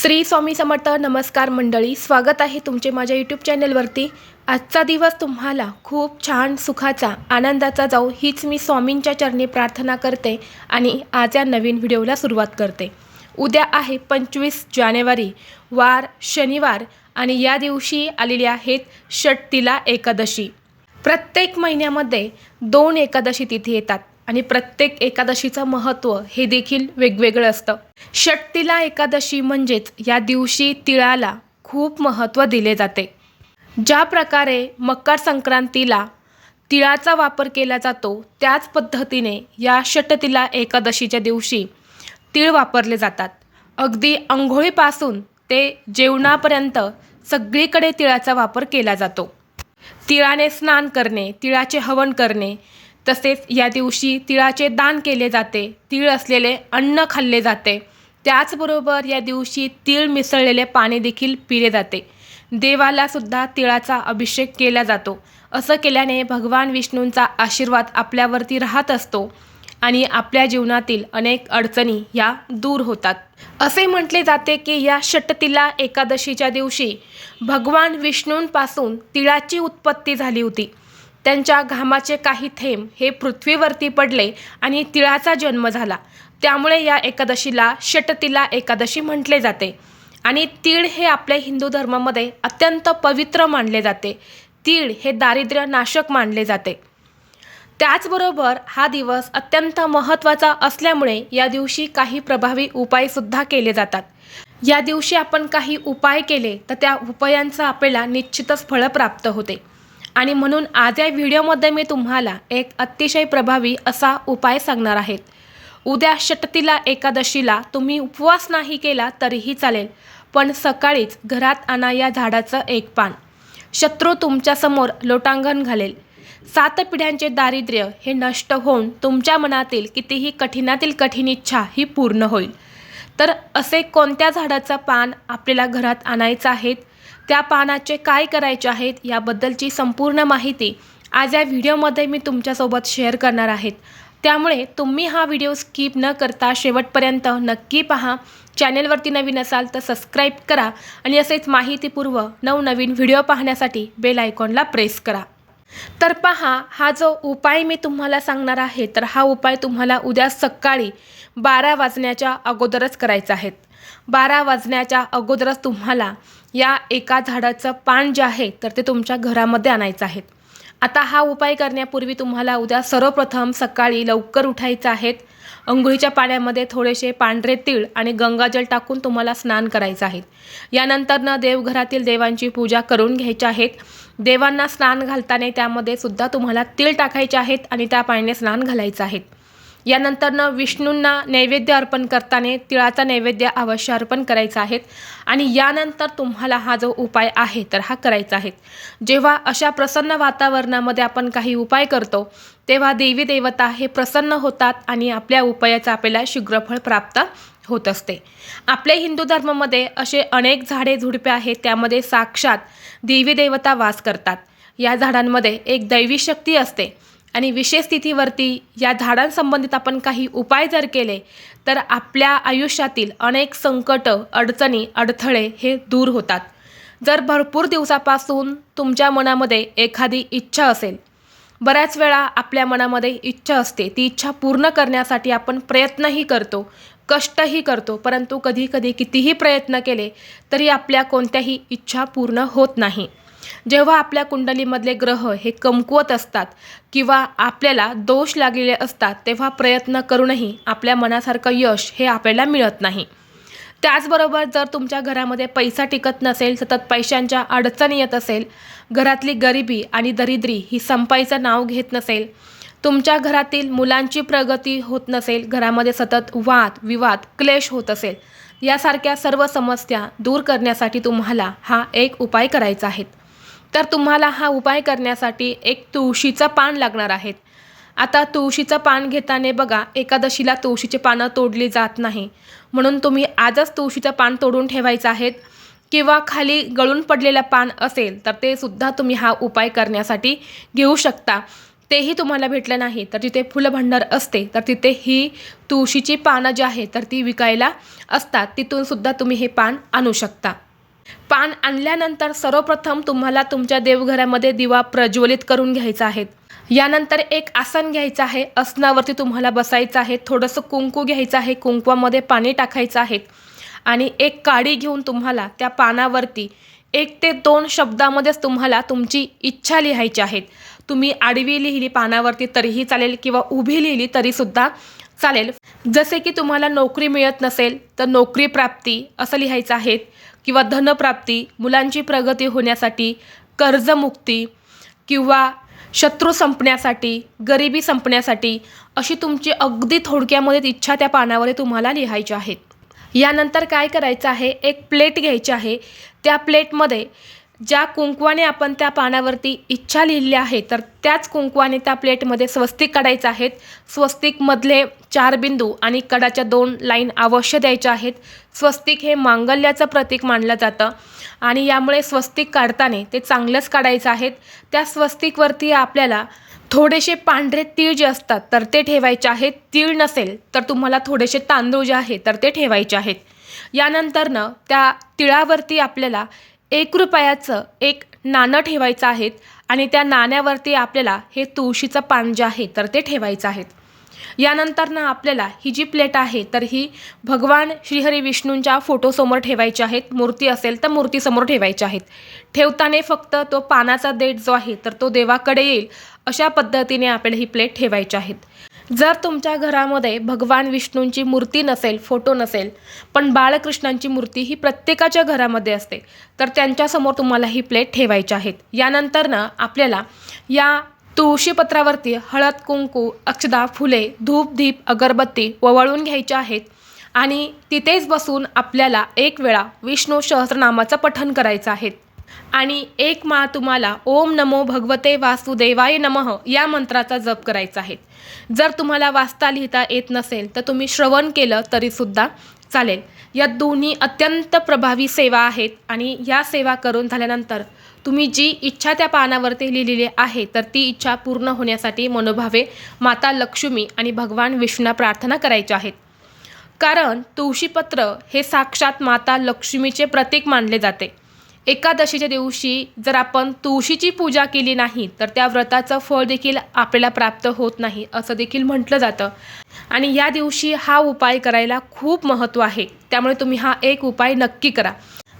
श्री स्वामी समर्थ नमस्कार मंडळी स्वागत आहे तुमचे माझ्या यूट्यूब चॅनलवरती. आजचा दिवस तुम्हाला खूप छान सुखाचा आनंदाचा जाऊ हीच मी स्वामींच्या चरणी प्रार्थना करते आणि आज या नवीन व्हिडिओला सुरुवात करते. उद्या आहे पंचवीस जानेवारी वार शनिवार आणि या दिवशी आलेली आहेत षटतिला एकादशी. प्रत्येक महिन्यामध्ये दोन एकादशी तिथी येतात. आणि प्रत्येक एकादशीचं महत्त्व हे देखील वेगवेगळं असतं. षटतिला एकादशी म्हणजेच या दिवशी तिळाला खूप महत्त्व दिले जाते. ज्या प्रकारे मकर संक्रांतीला तिळाचा वापर केला जातो त्याच पद्धतीने या षटतिला एकादशीच्या दिवशी तीळ वापरले जातात. अगदी अंघोळीपासून ते जेवणापर्यंत सगळीकडे तिळाचा वापर केला जातो. तिळाने स्नान करणे तिळाचे हवन करणे तसेच या दिवशी तिळाचे दान केले जाते. तीळ असलेले अन्न खाल्ले जाते. त्याचबरोबर या दिवशी तीळ मिसळलेले पाणी देखील पिले जाते. देवाला सुद्धा तिळाचा अभिषेक केला जातो. असं केल्याने भगवान विष्णूंचा आशीर्वाद आपल्यावरती राहत असतो आणि आपल्या जीवनातील अनेक अडचणी या दूर होतात. असे म्हटले जाते की या षटतिला एकादशीच्या दिवशी भगवान विष्णूंपासून तिळाची उत्पत्ती झाली होती. त्यांच्या घामाचे काही थेंब हे पृथ्वीवरती पडले आणि तिळाचा जन्म झाला. त्यामुळे या एकादशीला षटतिला एकादशी म्हटले जाते. आणि तीळ हे आपल्या हिंदू धर्मामध्ये अत्यंत पवित्र मानले जाते. तीळ हे दारिद्र्य नाशक मानले जाते. त्याचबरोबर हा दिवस अत्यंत महत्त्वाचा असल्यामुळे या दिवशी काही प्रभावी उपायसुद्धा केले जातात. या दिवशी आपण काही उपाय केले तर त्या उपायांचं आपल्याला निश्चितच फळं प्राप्त होते. आणि म्हणून आज या व्हिडिओमध्ये मी तुम्हाला एक अतिशय प्रभावी असा उपाय सांगणार आहेत उद्या षटतीला एकादशीला तुम्ही उपवास नाही केला तरीही चालेल पण सकाळीच घरात आणा या झाडाचं एक पान. शत्रू तुमच्यासमोर लोटांगण घालेल. सात पिढ्यांचे दारिद्र्य हे नष्ट होऊन तुमच्या मनातील कितीही कठीणातील कठीण इच्छा ही पूर्ण होईल. तर असे कोणत्या झाडाचं पान आपल्याला घरात आणायचं आहेत त्या पानाचे काय करायचे आहेत याबद्दलची संपूर्ण माहिती आज या व्हिडिओमध्ये मी तुमच्यासोबत शेअर करणार आहेत. त्यामुळे तुम्ही हा व्हिडिओ स्किप न करता शेवटपर्यंत नक्की पहा. चॅनेलवरती नवीन असाल तर सबस्क्राईब करा आणि असेच माहितीपूर्व नवनवीन व्हिडिओ पाहण्यासाठी बेल आयकॉनला प्रेस करा. तर पहा हा जो उपाय मी तुम्हाला सांगणार आहे तर हा उपाय तुम्हाला उद्या सकाळी बारा वाजण्याच्या अगोदरच करायचं आहेत. बारा वाजण्याच्या अगोदरच तुम्हाला या एका झाडाचं पान जे आहे तर ते तुमच्या घरामध्ये आणायचं आहे. आता हा उपाय करण्यापूर्वी तुम्हाला उद्या सर्वप्रथम सकाळी लवकर उठायचं आहेत अंघोळीच्या पाण्यामध्ये थोडेसे पांढरे तीळ आणि गंगाजल टाकून तुम्हाला स्नान करायचं आहे. यानंतरनं देवघरातील देवांची पूजा करून घ्यायची आहेत देवांना स्नान घालताना त्यामध्ये सुद्धा तुम्हाला तीळ टाकायचे आहेत आणि त्या पाण्याने स्नान घालायचं आहे. यानंतरनं विष्णूंना नैवेद्य अर्पण करताना तिळाचा नैवेद्य अवश्य अर्पण करायचा आहे. आणि यानंतर तुम्हाला हा जो उपाय आहे तर हा करायचा आहे. जेव्हा अशा प्रसन्न वातावरणामध्ये आपण काही उपाय करतो तेव्हा देवी देवता हे प्रसन्न होतात आणि आपल्या उपायाचं आपल्याला शीघ्रफळ प्राप्त होत असते. आपल्या हिंदू धर्मामध्ये असे अनेक झाडे झुडपे आहेत त्यामध्ये साक्षात देवी देवता वास करतात. या झाडांमध्ये एक दैवी शक्ती असते. आणि विशेष स्थितीवरती या झाडांसंबंधित आपण काही उपाय जर केले तर आपल्या आयुष्यातील अनेक संकट अडचणी अडथळे हे दूर होतात. जर भरपूर दिवसापासून तुमच्या मनामध्ये एखादी इच्छा असेल बऱ्याच वेळा आपल्या मनामध्ये इच्छा असते. ती इच्छा पूर्ण करण्यासाठी आपण प्रयत्नही करतो कष्टही करतो परंतु कधी कधी कितीही प्रयत्न केले तरी आपल्या कोणत्याही इच्छा पूर्ण होत नाही. जेव्हा आपल्या कुंडलीमधले ग्रह हे कमकुवत असतात किंवा आपल्याला दोष लागलेले असतात तेव्हा प्रयत्न करूनही आपल्या मनासारखं यश हे आपल्याला मिळत नाही. त्याचबरोबर जर तुमच्या घरामध्ये पैसा टिकत नसेल सतत पैशांच्या अडचणी येत असेल घरातली गरिबी आणि दरिद्री ही संपाईचं नाव घेत नसेल तुमच्या घरातील मुलांची प्रगती होत नसेल घरामध्ये सतत वाद विवाद क्लेश होत असेल यासारख्या सर्व समस्या दूर करण्यासाठी तुम्हाला हा एक उपाय करायचा आहे. तर तुम्हाला हा उपाय करण्यासाठी एक तुळशीचं पान लागणार आहेत आता तुळशीचं पान घेताना बघा एकादशीला तुळशीची पानं तोडली जात नाही. म्हणून तुम्ही आजच तुळशीचं पान तोडून ठेवायचं आहेत. किंवा खाली गळून पडलेलं पान असेल तर ते सुद्धा तुम्ही हा उपाय करण्यासाठी घेऊ शकता. तेही तुम्हाला भेटलं नाही तर जिथे फुलभंडार असते तर तिथे ही तुळशीची पानं जी आहे तर ती विकायला असतात. तिथून सुद्धा तुम्ही हे पान आणू शकता. पान आणल्यानंतर सर्वप्रथम तुम्हाला तुमच्या देवघरामध्ये दिवा प्रज्वलित करून घ्यायचा आहे. यानंतर एक आसन घ्यायचं आहे. आसनावरती तुम्हाला बसायचं आहे. थोडंसं कुंकू घ्यायचं आहे. कुंकवामध्ये पाणी टाकायचं आहे. आणि एक काडी घेऊन तुम्हाला त्या पानावरती एक ते दोन शब्दामध्येच तुम्हाला तुमची इच्छा लिहायची आहेत तुम्ही आडवी लिहिली पानावरती तरीही चालेल किंवा उभी लिहिली तरीसुद्धा चालेल. जसे की तुम्हाला नोकरी मिळत नसेल तर नोकरी प्राप्ती असं लिहायचं आहे. किंवा धनप्राप्ती मुलांची प्रगती होण्यासाठी कर्जमुक्ती किंवा शत्रू संपण्यासाठी गरिबी संपण्यासाठी अशी तुमची अगदी थोडक्यामध्ये इच्छा त्या पानावर तुम्हाला लिहायच्या आहेत. यानंतर काय करायचं आहे? एक प्लेट घ्यायची आहे. त्या प्लेटमध्ये ज्या कुंकवाने आपण त्या पानावरती इच्छा लिहिली आहे तर त्याच कुंकवाने त्या प्लेटमध्ये स्वस्तिक काढायचं आहेत. स्वस्तिकमधले चार बिंदू आणि कडाच्या दोन लाईन अवश्य द्यायच्या आहेत. स्वस्तिक हे मांगल्याचं प्रतीक मानलं जातं आणि यामुळे स्वस्तिक काढताना ते चांगलंच काढायचं आहेत. त्या स्वस्तिकवरती आपल्याला थोडेसे पांढरे तीळ जे असतात तर ते ठेवायचे आहेत. तीळ नसेल तर तुम्हाला थोडेसे तांदूळ जे आहे तर ते ठेवायचे आहेत. यानंतरनं त्या तिळावरती आपल्याला एक रुपयाचं एक नाणं ठेवायचं आहे आणि त्या नाण्यावरती आपल्याला हे तुळशीचं पान जे आहे तर ते ठेवायचं आहेत. यानंतर ना आपल्याला ही जी प्लेट आहे तर ही भगवान श्रीहरी विष्णूंच्या फोटोसमोर ठेवायची आहेत. मूर्ती असेल तर मूर्तीसमोर ठेवायच्या आहेत. ठेवताना फक्त तो पानाचा देठ जो आहे तर तो देवाकडे येईल. अशा पद्धतीने आपल्याला ही प्लेट ठेवायची आहेत. जर तुमच्या घरामध्ये भगवान विष्णूंची मूर्ती नसेल फोटो नसेल पण बाळकृष्णांची मूर्ती ही प्रत्येकाच्या घरामध्ये असते तर त्यांच्यासमोर तुम्हाला ही प्लेट ठेवायची आहेत. यानंतर ना आपल्याला या तुळशीपत्रावरती हळद कुंकू अक्षदा फुले धूप दीप अगरबत्ती ववळून घ्यायच्या आहेत आणि तिथेच बसून आपल्याला एक वेळा विष्णू सहस्रनामाचं पठण करायचं आहे. आणि एक माळ तुम्हाला ओम नमो भगवते वासुदेवाय नमः या मंत्राचा जप करायचा आहे. जर तुम्हाला वाचता लिहिता येत नसेल तर तुम्ही श्रवण केलं तरीसुद्धा चालेल. या दोन्ही अत्यंत प्रभावी सेवा आहेत आणि या सेवा करून झाल्यानंतर तुम्ही जी इच्छा त्या पानावरती लिहिलेली आहे तर ती इच्छा पूर्ण होण्यासाठी मनोभावे माता लक्ष्मी आणि भगवान विष्णूंना प्रार्थना करायच्या आहेत. कारण तुळशीपत्र हे साक्षात माता लक्ष्मीचे प्रतीक मानले जाते. एकादशीच्या दिवशी जर आपण तुळशीची पूजा केली नाही तर त्या व्रताचं फळ देखील आपल्याला प्राप्त होत नाही असं देखील म्हटलं जातं. आणि या दिवशी हा उपाय करायला खूप महत्त्व आहे. त्यामुळे तुम्ही हा एक उपाय नक्की करा.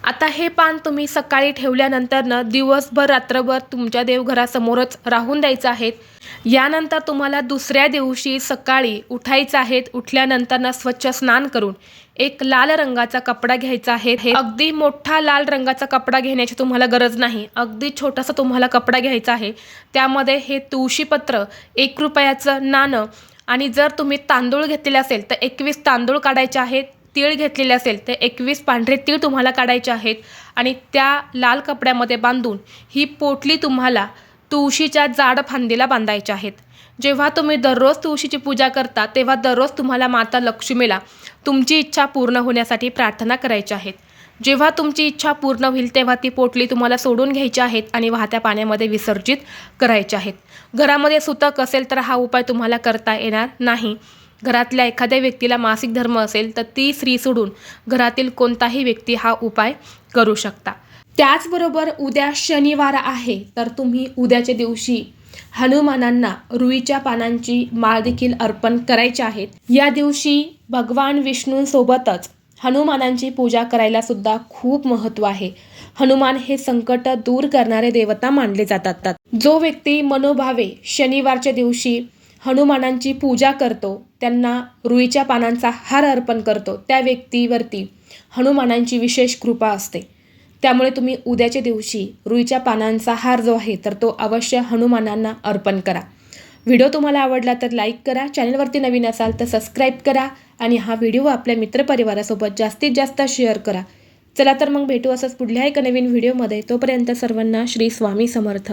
आता हे पान तुम्ही सकाळी ठेवल्यानंतरनं दिवसभर रात्रभर तुमच्या देवघरासमोरच राहून द्यायचं आहेत यानंतर तुम्हाला दुसऱ्या दिवशी सकाळी उठायचं आहेत उठल्यानंतरनं स्वच्छ स्नान करून. एक लाल रंगाचा कपडा घ्यायचा आहे. हे अगदी मोठा लाल रंगाचा कपडा घेण्याची तुम्हाला गरज नाही. अगदी छोटासा तुम्हाला कपडा घ्यायचा आहे. त्यामध्ये हे तुळशीपत्र एक रुपयाचं नाणं आणि जर तुम्ही तांदूळ घेतलेले असेल तर एकवीस तांदूळ काढायचे आहेत तीळ घेतलेले असेल तर एकवीस पांढरे तीळ तुम्हाला काढायचे आहेत आणि त्या लाल कपड्यामध्ये बांधून ही पोटली तुम्हाला तुळशीच्या जाड फांदीला बांधायच्या आहेत. जेव्हा तुम्ही दररोज तुळशीची पूजा करता तेव्हा दररोज तुम्हाला माता लक्ष्मीला तुमची इच्छा पूर्ण होण्यासाठी प्रार्थना करायच्या आहेत. जेव्हा तुमची इच्छा पूर्ण होईल तेव्हा ती पोटली तुम्हाला सोडून घ्यायची आहेत आणि वाहत्या पाण्यामध्ये विसर्जित करायच्या आहेत. घरामध्ये सुतक असेल तर हा उपाय तुम्हाला करता येणार नाही. घरातल्या एखाद्या व्यक्तीला मासिक धर्म असेल तर ती स्त्री सोडून घरातील कोणताही व्यक्ती हा उपाय करू शकता. त्याचबरोबर उद्या शनिवार आहे तर तुम्ही उद्याच्या दिवशी हनुमानांना रुईच्या पानांची माळ देखील अर्पण करायची आहेत. या दिवशी भगवान विष्णूंसोबतच हनुमानांची पूजा करायला सुद्धा खूप महत्त्व आहे. हनुमान हे संकट दूर करणारे देवता मानले जातात. जो व्यक्ती मनोभावे शनिवारच्या दिवशी हनुमानांची पूजा करतो त्यांना रुईच्या पानांचा हार अर्पण करतो. त्या व्यक्तीवरती हनुमानांची विशेष कृपा असते. त्यामुळे तुम्ही उद्याच्या दिवशी रुईच्या पानांचा हार जो आहे तर तो अवश्य हनुमानांना अर्पण करा. व्हिडिओ तुम्हाला आवडला तर लाईक करा चॅनलवरती नवीन असाल तर सबस्क्राईब करा आणि हा व्हिडिओ आपल्या मित्रपरिवारासोबत जास्तीत जास्त शेअर करा. चला तर मग भेटू असंच पुढल्या एका नवीन व्हिडिओमध्ये. तोपर्यंत सर्वांना श्री स्वामी समर्थ.